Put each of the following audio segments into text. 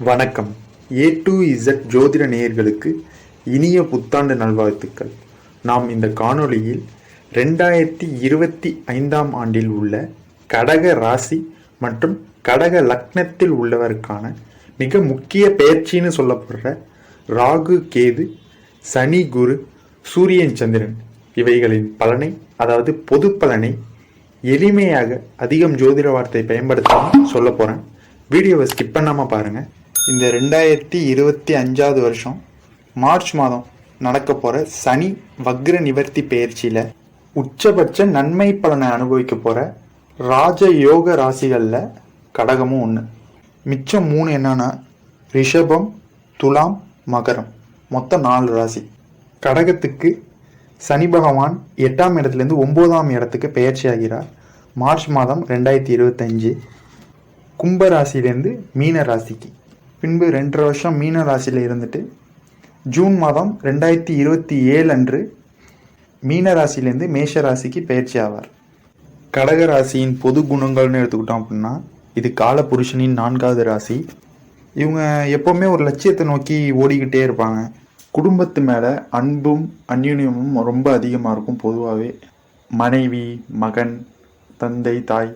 வணக்கம். A to Z ஜோதிட நேயர்களுக்கு இனிய புத்தாண்டு நல்வாழ்த்துக்கள். நாம் இந்த காணொளியில் ரெண்டாயிரத்தி இருபத்தி ஐந்தாம் ஆண்டில் உள்ள கடக ராசி மற்றும் கடக லக்னத்தில் உள்ளவருக்கான மிக முக்கிய பெயர்ச்சின்னு சொல்லப்படுற ராகு கேது சனி குரு சூரியன் சந்திரன் இவைகளின் பலனை அதாவது பொது பலனை எளிமையாக அதிகம் ஜோதிட வார்த்தை பயன்படுத்தாமல் சொல்ல போகிறேன் வீடியோவை ஸ்கிப் பண்ணாமல் பாருங்கள் இந்த ரெண்டாயிரத்தி இருபத்தி அஞ்சாவது வருஷம் மார்ச் மாதம் நடக்க போகிற சனி வக்ர நிவர்த்தி பயிற்சியில் உச்சபட்ச நன்மை பலனை அனுபவிக்க போகிற ராஜ யோக ராசிகளில் கடகமும் ஒன்று மிச்சம் மூணு என்னன்னா ரிஷபம் துலாம் மகரம். மொத்தம் நாலு ராசி. கடகத்துக்கு சனி பகவான் எட்டாம் இடத்துலேருந்து ஒம்போதாம் இடத்துக்கு பெயர்ச்சி ஆகிறார் மார்ச் மாதம் ரெண்டாயிரத்தி இருபத்தஞ்சு கும்ப ராசியிலேருந்து மீன ராசிக்கு பின்பு ரெண்டரை வருஷம் மீன ராசியில் இருந்துட்டு ஜூன் மாதம் ரெண்டாயிரத்தி இருபத்தி ஏழு அன்று மீன ராசியிலேருந்து மேஷ ராசிக்கு பெயர்ச்சி ஆவார். கடக ராசியின் பொது குணங்கள்னு எடுத்துக்கிட்டோம் அப்படின்னா இது கால புருஷனின் நான்காவது ராசி. இவங்க எப்போவுமே ஒரு லட்சியத்தை நோக்கி ஓடிக்கிட்டே இருப்பாங்க. குடும்பத்து மேலே அன்பும் அந்யுன்யமும் ரொம்ப அதிகமாக இருக்கும் பொதுவாகவே மனைவி மகன் தந்தை தாய்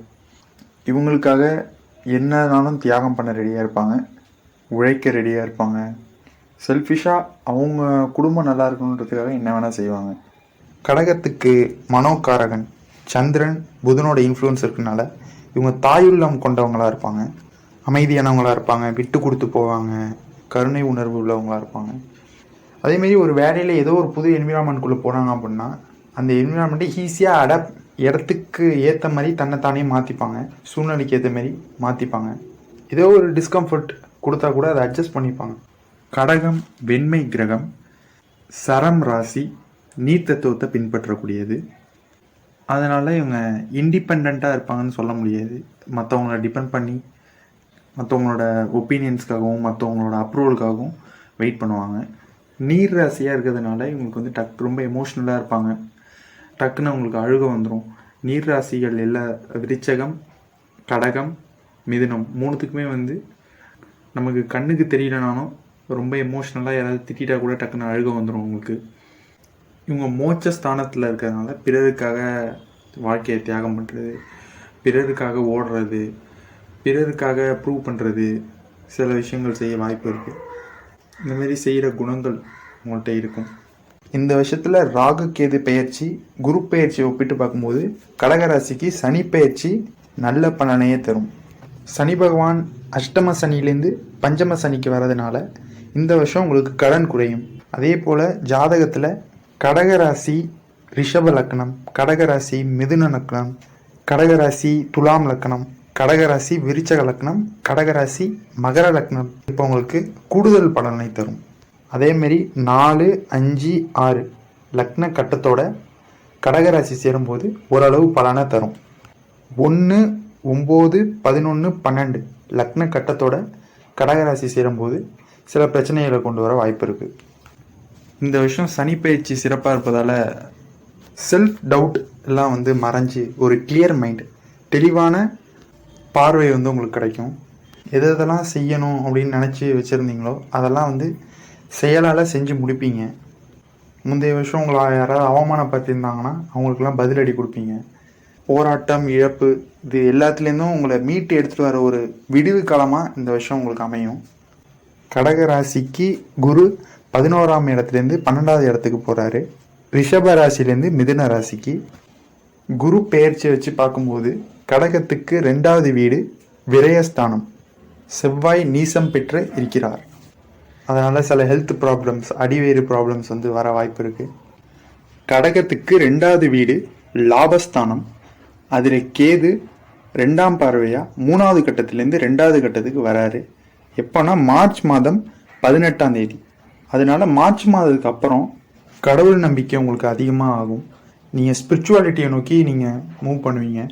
இவங்களுக்காக என்னனாலும் தியாகம் பண்ண ரெடியாக இருப்பாங்க. உழைக்க ரெடியாக இருப்பாங்க. செல்ஃபிஷாக அவங்க குடும்பம் நல்லா இருக்கணுன்றதுக்காக என்ன வேணால் செய்வாங்க. கடகத்துக்கு மனோகாரகன் சந்திரன் புதனோட இன்ஃப்ளூயன்ஸ் இருக்கனால இவங்க தாயுள்ளம் கொண்டவங்களா இருப்பாங்க. அமைதியானவங்களாக இருப்பாங்க. விட்டு கொடுத்து போவாங்க. கருணை உணர்வு உள்ளவங்களா இருப்பாங்க. அதேமாரி ஒரு வேலையில் ஏதோ ஒரு புது என்விரான்மெண்ட்குள்ளே போனாங்க அப்படின்னா அந்த என்விரான்மெண்ட்டை ஈஸியாக அடாப்ட் இடத்துக்கு ஏற்ற மாதிரி தன்னைத்தானே மாற்றிப்பாங்க சூழ்நிலைக்கு ஏற்ற மாதிரி மாற்றிப்பாங்க ஏதோ ஒரு டிஸ்கம்ஃபர்ட் கொடுத்தா கூட அதை அட்ஜஸ்ட் பண்ணிப்பாங்க. கடகம் வெண்மை கிரகம் சரம் ராசி நீர் தத்துவத்தை பின்பற்றக்கூடியது. அதனால் இவங்க இண்டிபெண்ட்டாக இருப்பாங்கன்னு சொல்ல முடியாது. மற்றவங்கள டிபெண்ட் பண்ணி மற்றவங்களோட ஒப்பீனியன்ஸ்க்காகவும் மற்றவங்களோட அப்ரூவலுக்காகவும் வெயிட் பண்ணுவாங்க. நீர் ராசியாக இருக்கிறதுனால இவங்களுக்கு வந்து டக் ரொம்ப எமோஷ்னலாக இருப்பாங்க. டக்குன்னு அவங்களுக்கு அழுக வந்துடும் நீர் ராசிகள் எல்லா விருச்சகம் கடகம் மிதுனம் மூணுத்துக்குமே வந்து நமக்கு கண்ணுக்கு தெரியலனாலும் ரொம்ப எமோஷ்னலாக யாராவது திட்டிட்டா கூட டக்குன்னு அழுக வந்துடும் உங்களுக்கு. இவங்க மோட்ச ஸ்தானத்தில் இருக்கிறதுனால பிறருக்காக வாழ்க்கையை தியாகம் பண்ணுறது பிறருக்காக ஓடுறது பிறருக்காக ப்ரூவ் பண்ணுறது சில விஷயங்கள் செய்ய வாய்ப்பு இருக்குது இந்த மாதிரி செய்கிற குணங்கள் உங்கள்கிட்ட இருக்கும். இந்த வருஷத்தில் ராகு கேது பெயர்ச்சி குரு பெயர்ச்சியை ஒப்பிட்டு பார்க்கும்போது கடகராசிக்கு சனி பெயர்ச்சி நல்ல பலனையே தரும். சனி பகவான் அஷ்டம சனியிலேருந்து பஞ்சம சனிக்கு வர்றதுனால இந்த வருஷம் உங்களுக்கு கடன் குறையும். அதே போல் ஜாதகத்தில் கடகராசி ரிஷப லக்னம் கடகராசி மிதுன லக்னம் கடகராசி துலாம் லக்னம் கடகராசி விருச்சக லக்னம் கடகராசி மகர லக்னம். இப்போ உங்களுக்கு கூடுதல் பலனை தரும். அதேமாரி நாலு அஞ்சு ஆறு லக்ன கட்டத்தோட கடகராசி சேரும்போது ஓரளவு பலனை தரும். ஒன்று ஒம்பது பதினொன்று பன்னெண்டு லக்ன கட்டத்தோட கடகராசி சேரும்போது சில பிரச்சனைகளை கொண்டு வர வாய்ப்பு இருக்குது இந்த வருஷம் சனி பயிற்சி சிறப்பாக இருப்பதால் செல்ஃப் டவுட் எல்லாம் வந்து மறைஞ்சு ஒரு கிளியர் மைண்ட் தெளிவான பார்வை வந்து உங்களுக்கு கிடைக்கும். எது எதெல்லாம் செய்யணும் அப்படின்னு நினச்சி வச்சுருந்தீங்களோ அதெல்லாம் வந்து செயலால் செஞ்சு முடிப்பீங்க. முந்தைய வருஷம் உங்களை யாராவது அவமானப்படுத்தியிருந்தாங்கன்னா அவங்களுக்கெல்லாம் பதிலடி கொடுப்பீங்க. போராட்டம் இழப்பு இது எல்லாத்துலேருந்தும் உங்களை மீட்டு எடுத்துகிட்டு வர ஒரு விடிவு காலமாக இந்த வருஷம் உங்களுக்கு அமையும். கடக ராசிக்கு குரு பதினோராம் இடத்துலேருந்து பன்னெண்டாவது இடத்துக்கு போகிறாரு ரிஷப ராசிலேருந்து மிதுன ராசிக்கு. குரு பெயர்ச்சி வச்சு பார்க்கும்போது கடகத்துக்கு ரெண்டாவது வீடு விரயஸ்தானம். செவ்வாய் நீசம் பெற்று இருக்கிறார். அதனால் சில ஹெல்த் ப்ராப்ளம்ஸ் அடிவேறு ப்ராப்ளம்ஸ் வந்து வர வாய்ப்பு இருக்குது கடகத்துக்கு ரெண்டாவது வீடு லாபஸ்தானம். அதில் கேது ரெண்டாம் பார்வையாக மூணாவது கட்டத்துலேருந்து ரெண்டாவது கட்டத்துக்கு வராரு. எப்போனா மார்ச் மாதம் பதினெட்டாம் தேதி. அதனால மார்ச் மாதத்துக்கு அப்புறம் கடவுள் நம்பிக்கை உங்களுக்கு அதிகமாக ஆகும். நீங்கள் ஸ்பிரிச்சுவாலிட்டியை நோக்கி நீங்கள் மூவ் பண்ணுவீங்க.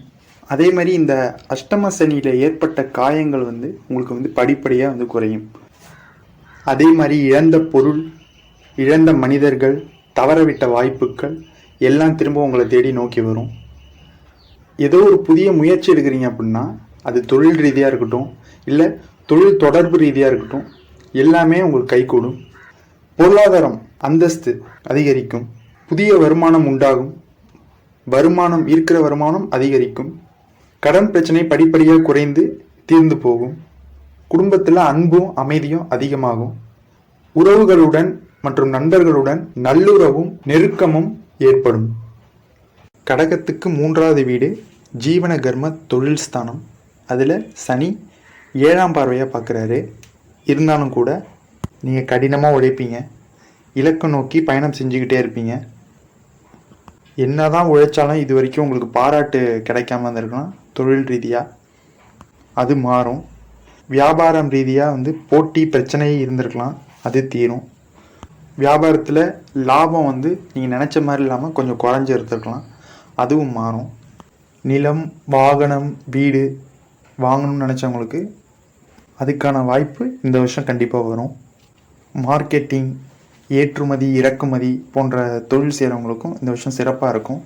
அதே மாதிரி இந்த அஷ்டம சனியில் ஏற்பட்ட காயங்கள் வந்து உங்களுக்கு வந்து படிப்படியாக வந்து குறையும். அதே மாதிரி இழந்த பொருள் இழந்த மனிதர்கள் தவறவிட்ட வாய்ப்புகள் எல்லாம் திரும்ப உங்களை தேடி நோக்கி வரும். ஏதோ ஒரு புதிய முயற்சி எடுக்கிறீங்க அப்படின்னா அது தொழில் ரீதியாக இருக்கட்டும் இல்லை தொழில் தொடர்பு ரீதியாக இருக்கட்டும் எல்லாமே உங்களுக்கு கைகூடும். பொருளாதாரம் அந்தஸ்து அதிகரிக்கும். புதிய வருமானம் உண்டாகும். வருமானம் இருக்கிற வருமானம் அதிகரிக்கும். கடன் பிரச்சனை படிப்படியாக குறைந்து தீர்ந்து போகும். குடும்பத்தில் அன்பும் அமைதியும் அதிகமாகும். உறவுகளுடன் மற்றும் நண்பர்களுடன் நல்லுறவும் நெருக்கமும் ஏற்படும். கடகத்துக்கு மூன்றாவது வீடு ஜீவன கர்ம தொழில் ஸ்தானம். அதில் சனி ஏழாம் பார்வையாக பார்க்குறாரு இருந்தாலும் கூட நீங்கள் கடினமாக உழைப்பீங்க. இலக்கை நோக்கி பயணம் செஞ்சுக்கிட்டே இருப்பீங்க. என்னதான் உழைச்சாலும் இது வரைக்கும் உங்களுக்கு பாராட்டு கிடைக்காம இருந்திருக்கலாம். தொழில் ரீதியாக அது மாறும். வியாபாரம் ரீதியாக வந்து போட்டி பிரச்சனை இருந்திருக்கலாம். அது தீரும். வியாபாரத்தில் லாபம் வந்து நீங்கள் நினச்ச மாதிரி இல்லாமல் கொஞ்சம் குறைஞ்சி இருந்திருக்கலாம். அதுவும் மாறும். நிலம் வாகனம் வீடு வாங்கணும்னு நினச்சவங்களுக்கு அதுக்கான வாய்ப்பு இந்த வருஷம் கண்டிப்பாக வரும். மார்க்கெட்டிங் ஏற்றுமதி இறக்குமதி போன்ற தொழில் செய்கிறவங்களுக்கும் இந்த வருஷம் சிறப்பாக இருக்கும்.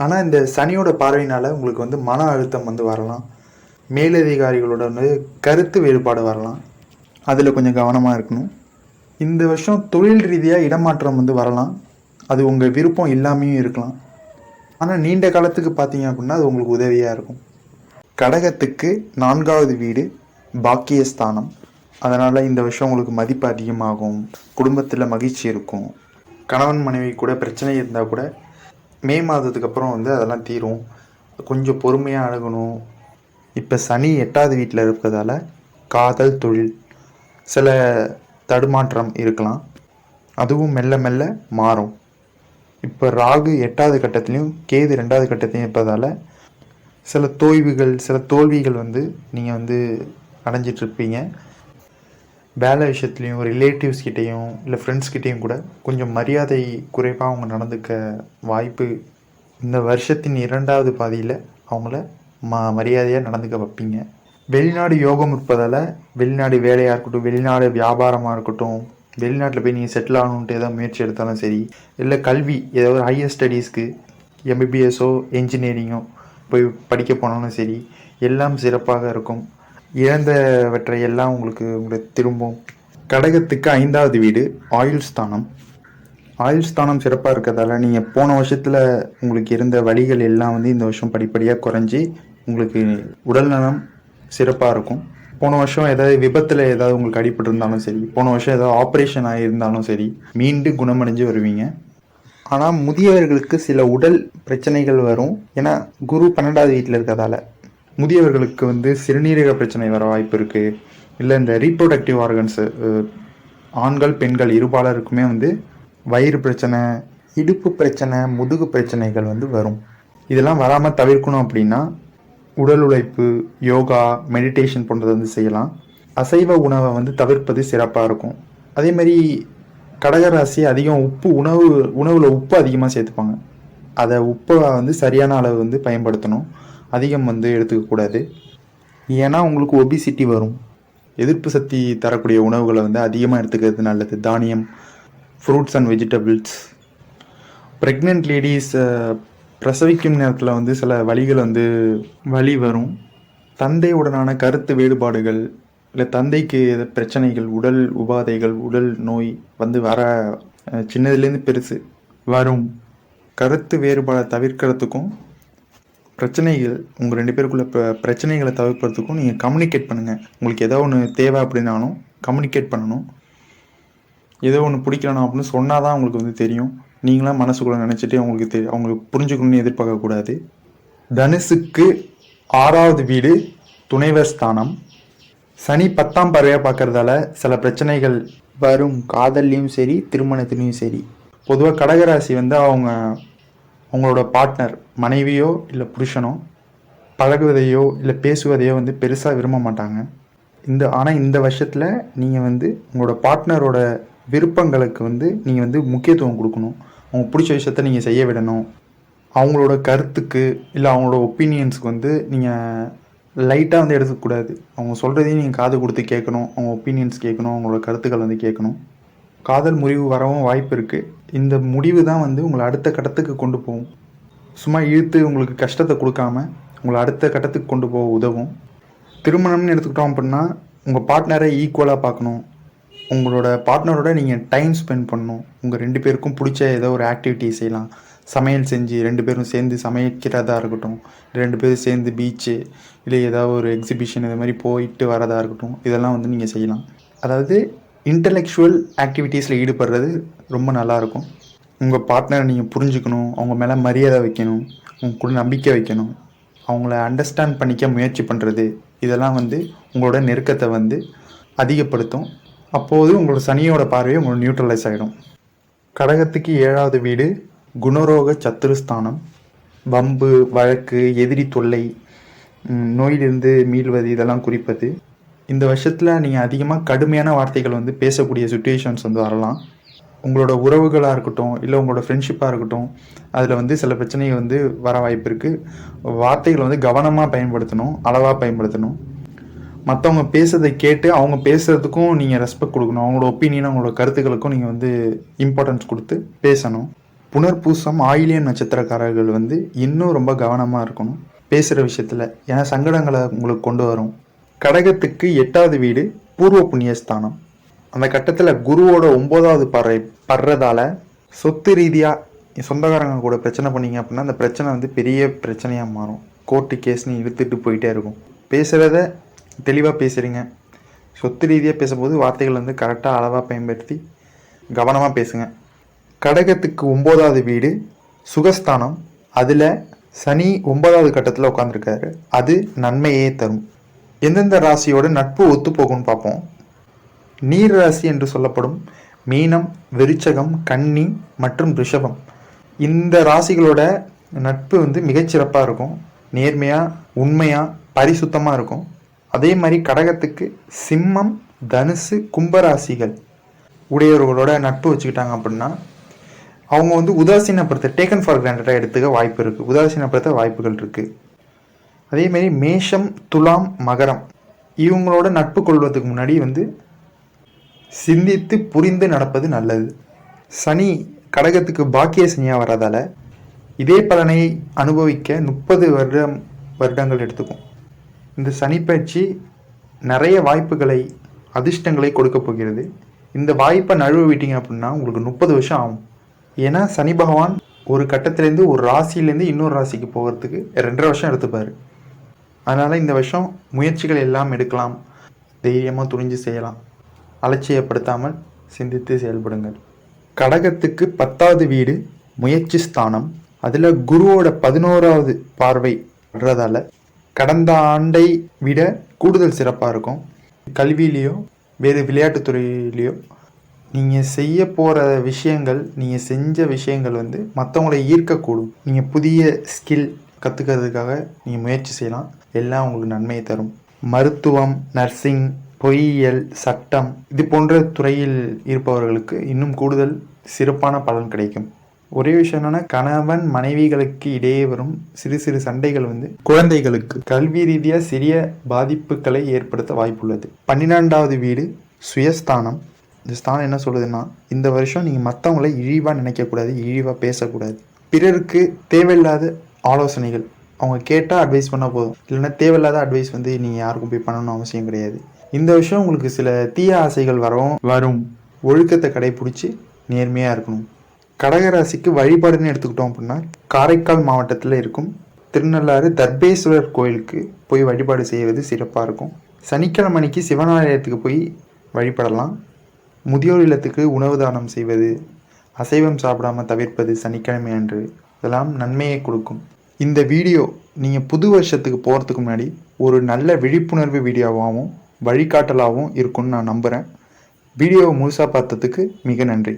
ஆனால் இந்த சனியோட பார்வையினால் உங்களுக்கு வந்து மன அழுத்தம் வந்து வரலாம். மேலதிகாரிகளோட வந்து கருத்து வேறுபாடு வரலாம். அதில் கொஞ்சம் கவனமாக இருக்கணும். இந்த வருஷம் தொழில் ரீதியாக இடமாற்றம் வந்து வரலாம். அது உங்கள் விருப்பம் இல்லாமையும் இருக்கலாம். ஆனால் நீண்ட காலத்துக்கு பார்த்தீங்க அப்படின்னா அது உங்களுக்கு உதவியாக இருக்கும். கடகத்துக்கு நான்காவது வீடு பாக்கியஸ்தானம். அதனால் இந்த வருஷம் உங்களுக்கு மதிப்பு அதிகமாகும். குடும்பத்தில் மகிழ்ச்சி இருக்கும். கணவன் மனைவி கூட பிரச்சனை இருந்தால் கூட மே மாதத்துக்கு அப்புறம் வந்து அதெல்லாம் தீரும். கொஞ்சம் பொறுமையாக அணுகணும். இப்போ சனி எட்டாவது வீட்டில் இருப்பதால் காதல் தொழில். சில தடுமாற்றம் இருக்கலாம். அதுவும் மெல்ல மெல்ல மாறும். இப்போ ராகு எட்டாவது கட்டத்துலேயும் கேது ரெண்டாவது கட்டத்துலையும் இருப்பதால் சில தோய்வுகள் சில தோல்விகள் வந்து நீங்கள் வந்து அடைஞ்சிட்ருப்பீங்க வேலை விஷயத்துலையும் ரிலேட்டிவ்ஸ் கிட்டேயும் இல்லை ஃப்ரெண்ட்ஸ்கிட்டேயும் கூட கொஞ்சம் மரியாதை குறைவாக அவங்க நடந்துக்க வாய்ப்பு இந்த வருஷத்தின் இரண்டாவது பாதியில் அவங்கள ம மரியாதையாக நடந்துக்க வைப்பீங்க. வெளிநாடு யோகம் இருப்பதால் வெளிநாடு வேலையாக இருக்கட்டும் வெளிநாடு வியாபாரமாக இருக்கட்டும் வெளிநாட்டில் போய் நீங்கள் செட்டில் ஆகணுன்ட்டு ஏதாவது முயற்சி எடுத்தாலும் சரி இல்லை கல்வி ஏதாவது ஹையர் ஸ்டடீஸ்க்கு எம்பிபிஎஸ்ஸோ என்ஜினியரிங்கோ போய் படிக்க போனாலும் சரி எல்லாம் சிறப்பாக இருக்கும். இழந்தவற்றை எல்லாம் உங்களுக்கு உங்களுக்கு திரும்பும். கடகத்துக்கு ஐந்தாவது வீடு ஆயுள் ஸ்தானம். ஆயுள் ஸ்தானம் சிறப்பாக இருக்கிறதால நீங்கள் போன வருஷத்தில் உங்களுக்கு இருந்த வழிகள் எல்லாம் வந்து இந்த வருஷம் படிப்படியாக குறைஞ்சி உங்களுக்கு உடல் நலம் சிறப்பாக இருக்கும். போன வருஷம் ஏதாவது விபத்தில் ஏதாவது உங்களுக்கு அடிபட்டிருந்தாலும் சரி போன வருஷம் ஏதாவது ஆப்ரேஷன் ஆகியிருந்தாலும் சரி மீண்டும் குணமடைஞ்சு வருவீங்க. ஆனால் முதியவர்களுக்கு சில உடல் பிரச்சனைகள் வரும். ஏன்னா குரு பன்னெண்டாவது வீட்டில் இருக்கிறதால முதியவர்களுக்கு வந்து சிறுநீரக பிரச்சனை வர வாய்ப்பு இருக்குது இல்லை இந்த ரீப்ரொடக்டிவ் ஆர்கன்ஸு ஆண்கள் பெண்கள் இருபாலருக்குமே வந்து வயிறு பிரச்சனை இடுப்பு பிரச்சனை முதுகு பிரச்சனைகள் வந்து வரும். இதெல்லாம் வராமல் தவிர்க்கணும் அப்படின்னா உடல் உழைப்பு யோகா மெடிடேஷன் போன்றதை வந்து செய்யலாம். அசைவ உணவை வந்து தவிர்ப்பது சிறப்பாக இருக்கும். அதே மாதிரி கடகராசி அதிகம் உப்பு உணவு உணவில் உப்பு அதிகமாக சேர்த்துப்பாங்க. அதை உப்பை வந்து சரியான அளவு வந்து பயன்படுத்தணும். அதிகம் வந்து எடுத்துக்கக்கூடாது ஏன்னா உங்களுக்கு ஒபிசிட்டி வரும். எதிர்ப்பு சக்தி தரக்கூடிய உணவுகளை வந்து அதிகமாக எடுத்துக்கிறது நல்லது. தானியம் fruits and vegetables pregnant ladies பிரசவிக்கும் நேரத்தில் வந்து சில வழிகள் வந்து வழி வரும். தந்தையுடனான கருத்து வேறுபாடுகள் இல்லை தந்தைக்கு பிரச்சனைகள் உடல் உபாதைகள் உடல் நோய் வந்து வர சின்னதுலேருந்து பெருசு வரும். கருத்து வேறுபாடை தவிர்க்கிறதுக்கும் பிரச்சனைகள் உங்கள் ரெண்டு பேருக்குள்ள பிரச்சனைகளை தவிர்க்கிறதுக்கும் நீங்கள் கம்யூனிகேட் பண்ணுங்கள் உங்களுக்கு ஏதோ ஒன்று தேவை அப்படின்னாலும் கம்யூனிகேட் பண்ணணும். ஏதோ ஒன்று பிடிக்கலனா அப்படின்னு சொன்னால் தான் உங்களுக்கு வந்து தெரியும். நீங்களாம் மனசுக்குள்ளே நினச்சிட்டு அவங்களுக்கு தெ அவங்களுக்கு புரிஞ்சுக்கணும்னு எதிர்பார்க்கக்கூடாது. தனுசுக்கு ஆறாவது வீடு துணைவர் ஸ்தானம். சனி பத்தாம் பறவையாக பார்க்கறதால சில பிரச்சனைகள் வரும். காதல்லையும் சரி திருமணத்துலேயும் சரி. பொதுவாக கடகராசி வந்து அவங்க அவங்களோட பார்ட்னர் மனைவியோ இல்லை புருஷனோ பழகுவதையோ இல்லை பேசுவதையோ வந்து பெருசாக விரும்ப மாட்டாங்க. இந்த ஆனால் இந்த வருஷத்தில் நீங்கள் வந்து உங்களோட பார்ட்னரோட விருப்பங்களுக்கு வந்து நீங்கள் வந்து முக்கியத்துவம் கொடுக்கணும். அவங்க பிடிச்ச விஷயத்த நீங்கள் செய்ய விடணும். அவங்களோட கருத்துக்கு இல்லை அவங்களோட ஒப்பீனியன்ஸுக்கு வந்து நீங்கள் லைட்டாக வந்து எடுத்துக்கூடாது அவங்க சொல்கிறதையும் நீங்கள் காது கொடுத்து கேட்கணும். அவங்க ஒப்பீனியன்ஸ் கேட்கணும். அவங்களோட கருத்துக்கள் வந்து கேட்கணும். காதல் முறிவு வரவும் வாய்ப்பு இருக்குது இந்த முடிவு தான் வந்து உங்களை அடுத்த கட்டத்துக்கு கொண்டு போகும். சும்மா இழுத்து உங்களுக்கு கஷ்டத்தை கொடுக்காம உங்களை அடுத்த கட்டத்துக்கு கொண்டு போக உதவும். திருமணம்னு எடுத்துக்கிட்டோம் அப்படின்னா உங்கள் பார்ட்னரை ஈக்குவலாக பார்க்கணும். உங்களோட பார்ட்னரோட நீங்கள் டைம் ஸ்பெண்ட் பண்ணணும். உங்கள் ரெண்டு பேருக்கும் பிடிச்ச ஏதோ ஒரு ஆக்டிவிட்டி செய்யலாம். சமையல் செஞ்சு ரெண்டு பேரும் சேர்ந்து சமைக்கிறதா இருக்கட்டும். ரெண்டு பேரும் சேர்ந்து பீச்சு இல்லை ஏதாவது ஒரு எக்ஸிபிஷன் இது மாதிரி போயிட்டு வரதா இருக்கட்டும். இதெல்லாம் வந்து நீங்கள் செய்யலாம். அதாவது இன்டலெக்சுவல் ஆக்டிவிட்டீஸில் ஈடுபடுறது ரொம்ப நல்லாயிருக்கும் உங்கள் பார்ட்னரை நீங்கள் புரிஞ்சுக்கணும். அவங்க மேலே மரியாதை வைக்கணும். உங்க கூட நம்பிக்கை வைக்கணும். அவங்கள அண்டர்ஸ்டாண்ட் பண்ணிக்க முயற்சி பண்ணுறது இதெல்லாம் வந்து உங்களோட நெருக்கத்தை வந்து அதிகப்படுத்தும். அப்போது உங்களோட சனியோட பார்வை உங்களுக்கு நியூட்ரலைஸ் ஆகிடும் கடகத்துக்கு ஏழாவது வீடு குணரோக சத்துருஸ்தானம் வம்பு வழக்கு எதிரி தொல்லை நோயிலிருந்து மீள்வது இதெல்லாம் குறிப்பது. இந்த வருஷத்தில் நீங்கள் அதிகமாக கடுமையான வார்த்தைகள் வந்து பேசக்கூடிய சுச்சுவேஷன்ஸ் வந்து வரலாம். உங்களோட உறவுகளாக இருக்கட்டும் இல்லை உங்களோட ஃப்ரெண்ட்ஷிப்பாக இருக்கட்டும் அதில் வந்து சில பிரச்சனைகள் வந்து வர வாய்ப்பு இருக்குது வார்த்தைகளை வந்து கவனமாக பயன்படுத்தணும் அளவாக பயன்படுத்தணும். மற்றவங்க பேசுறதை கேட்டு அவங்க பேசுறதுக்கும் நீங்கள் ரெஸ்பெக்ட் கொடுக்கணும். அவங்களோட ஒப்பீனியன் அவங்களோட கருத்துக்களுக்கும் நீங்கள் வந்து இம்பார்ட்டன்ஸ் கொடுத்து பேசணும். புனர்பூசம் ஆயிலியன் நட்சத்திரக்காரர்கள் வந்து இன்னும் ரொம்ப கவனமாக இருக்கணும். பேசுகிற விஷயத்தில். ஏன்னா சங்கடங்களை உங்களுக்கு கொண்டு வரும். கடகத்துக்கு எட்டாவது வீடு பூர்வ புண்ணியஸ்தானம். அந்த கட்டத்தில் குருவோட ஒம்போதாவது பறை படுறதால சொத்து ரீதியாக சொந்தக்காரங்க கூட பிரச்சனை பண்ணீங்க அப்படின்னா அந்த பிரச்சனை வந்து பெரிய பிரச்சனையாக மாறும். கோர்ட்டு கேஸ்னு இழுத்துட்டு போயிட்டே இருக்கும். பேசுகிறத தெளிவாக பேசுகிறீங்க சொத்து ரீதியாக பேசும்போது வார்த்தைகள் வந்து கரெக்டாக அளவாக பயன்படுத்தி கவனமாக பேசுங்க. கடகத்துக்கு ஒம்போதாவது வீடு சுகஸ்தானம். அதில் சனி ஒன்பதாவது கட்டத்தில் உட்காந்துருக்காரு அது நன்மையே தரும். எந்தெந்த ராசியோட நட்பு ஒத்து போகும்னு பார்ப்போம். நீர் ராசி என்று சொல்லப்படும் மீனம் விருச்சகம் கன்னி மற்றும் ரிஷபம். இந்த ராசிகளோட நட்பு வந்து மிகச்சிறப்பாக இருக்கும். நேர்மையாக உண்மையாக பரிசுத்தமாக இருக்கும். அதே மாதிரி கடகத்துக்கு சிம்மம் தனுசு கும்பராசிகள் உடையவர்களோட நட்பு வச்சுக்கிட்டாங்க அப்படின்னா அவங்க வந்து உதாசீனப்படுத்த டேக்கன் ஃபார் கிராண்டடாக எடுத்துக்க வாய்ப்பு இருக்குது உதாசீனப்படுத்த வாய்ப்புகள் இருக்குது அதேமாரி மேஷம் துலாம் மகரம் இவங்களோட நட்பு கொள்வதுக்கு முன்னாடி வந்து சிந்தித்து புரிந்து நடப்பது நல்லது. சனி கடகத்துக்கு பாக்கிய சனியாக வர்றதால இதே பலனை அனுபவிக்க முப்பது வருடம் வருடங்கள் எடுத்துக்கும். இந்த சனிப்பயிற்சி நிறைய வாய்ப்புகளை அதிர்ஷ்டங்களை கொடுக்க போகிறது. இந்த வாய்ப்பை நழுவ விட்டீங்க அப்படின்னா உங்களுக்கு முப்பது வருஷம் ஆகும். ஏன்னா சனி பகவான் ஒரு கட்டத்திலேருந்து ஒரு ராசியிலேருந்து இன்னொரு ராசிக்கு போகிறதுக்கு ரெண்டரை வருஷம் எடுத்துப்பார். அதனால் இந்த வருஷம் முயற்சிகள் எல்லாம் எடுக்கலாம். தைரியமாக துணிஞ்சு செய்யலாம். அலட்சியப்படுத்தாமல் சிந்தித்து செயல்படுங்கள். கடகத்துக்கு பத்தாவது வீடு முயற்சி ஸ்தானம். அதில் குருவோட பதினோராவது பார்வை வர்றதால கடந்த ஆண்டை விட கூடுதல் சிறப்பாக இருக்கும். கல்வியிலையோ வேறு விளையாட்டுத் துறையிலையோ நீங்கள் செய்ய போகிற விஷயங்கள் நீங்கள் செஞ்ச விஷயங்கள் வந்து மற்றவங்களை ஈர்க்கக்கூடும். நீங்கள் புதிய ஸ்கில் கற்றுக்கிறதுக்காக நீங்கள் முயற்சி செய்யலாம். எல்லாம் உங்களுக்கு நன்மையை தரும். மருத்துவம் நர்சிங் பொறியியல் சட்டம் இது போன்ற துறையில் இருப்பவர்களுக்கு இன்னும் கூடுதல் சிறப்பான பலன் கிடைக்கும். ஒரே விஷயம் என்னன்னா கணவன் மனைவிகளுக்கு இடையே வரும் சிறு சிறு சண்டைகள் வந்து குழந்தைகளுக்கு கல்வி ரீதியாக சிறிய பாதிப்புகளை ஏற்படுத்த வாய்ப்புள்ளது. பன்னிரெண்டாவது வீடு சுயஸ்தானம். இந்த ஸ்தானம் என்ன சொல்லுதுன்னா இந்த வருஷம் நீங்கள் மற்றவங்களை இழிவாக நினைக்கக்கூடாது இழிவாக பேசக்கூடாது. பிறருக்கு தேவையில்லாத ஆலோசனைகள். அவங்க கேட்டால் அட்வைஸ் பண்ணால் போதும். இல்லைன்னா தேவையில்லாத அட்வைஸ் வந்து நீங்கள் யாருக்கும் போய் பண்ணணும்னு அவசியம் கிடையாது. இந்த விஷயம் உங்களுக்கு சில தீய ஆசைகள் வரவும் வரும். ஒழுக்கத்தை கடைபிடிச்சி நேர்மையாக இருக்கணும். கடகராசிக்கு வழிபாடுன்னு எடுத்துக்கிட்டோம் அப்படின்னா காரைக்கால் மாவட்டத்தில் இருக்கும் திருநள்ளாறு தர்பேஸ்வரர் கோயிலுக்கு போய் வழிபாடு செய்வது சிறப்பாக இருக்கும். சனிக்கிழமை அன்னைக்கு சிவனாலயத்துக்கு போய் வழிபடலாம். முதியோர் இல்லத்துக்கு உணவு தானம் செய்வது அசைவம் சாப்பிடாம தவிர்ப்பது சனிக்கிழமை அன்று. இதெல்லாம் நன்மையை கொடுக்கும். இந்த வீடியோ நீங்கள் புது வருஷத்துக்கு போகிறதுக்கு முன்னாடி ஒரு நல்ல விழிப்புணர்வு வீடியோவாகவும் வழிகாட்டலாகவும் இருக்கும்னு நான் நம்புகிறேன் வீடியோவை முழுசாக பார்த்ததுக்கு மிக நன்றி.